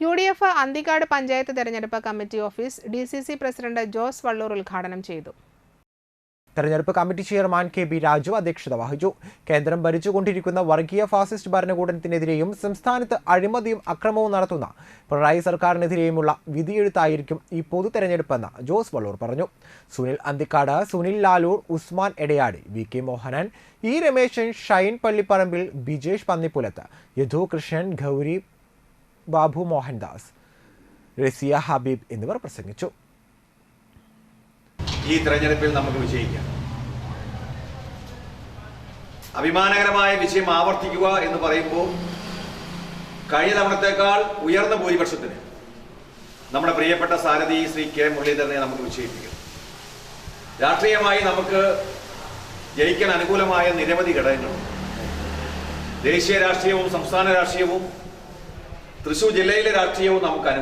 U D F Anthikkad panchayat തെരഞ്ഞെടുപ്പ് committee office D C C president Jose Vallur ഉദ്ഘാടനം ചെയ്തു. തെരഞ്ഞെടുപ്പ് committee chairman K B Raju അധ്യക്ഷത വഹിച്ചു. കേന്ദ്രം ഭരിച്ചുകൊണ്ടിരിക്കുന്ന വർഗീയ ഫാസിസ്റ്റ് ഭരണകൂടത്തിനെതിരെയും സംസ്ഥാനത്ത് അഴിമതിയും അക്രമവും നടത്തുന്ന പിണറായി സർക്കാരിനെതിരെയുമുള്ള വിധിയെഴുത്തായിരിക്കും ഈ പൊതു തെരഞ്ഞെടുപ്പെന്ന് ജോസ് വള്ളൂർ പറഞ്ഞു. Sunil Anthikad Sunil Lalur Usman Edayadi V K Mohanan E Rameshan Shine Pallipparambil Bijesh Pannippulath Yadu Krishnan Gouri Babu Mohandas Rasiya Habeeb എന്നിവർ പ്രസംഗിച്ചു. ഈ തെരഞ്ഞെടുപ്പിൽ നമുക്ക് വിജയിക്കാം. അഭിമാനകരമായ വിജയം ആവർത്തിക്കുക എന്ന് പറയുമ്പോൾ കഴിഞ്ഞ തവണത്തേക്കാൾ ഉയർന്ന ഭൂരിപക്ഷത്തിന് നമ്മുടെ പ്രിയപ്പെട്ട സാരഥി ശ്രീ കെ മുരളീധരനെ നമുക്ക് വിജയിപ്പിക്കും. രാഷ്ട്രീയമായി നമുക്ക് ജയിക്കാൻ അനുകൂലമായ നിരവധി ഘടകങ്ങളുണ്ട്. ദേശീയ രാഷ്ട്രീയവും സംസ്ഥാന രാഷ്ട്രീയവും തൃശൂർ ജില്ലയിലെ രാഷ്ട്രീയവും നമുക്ക്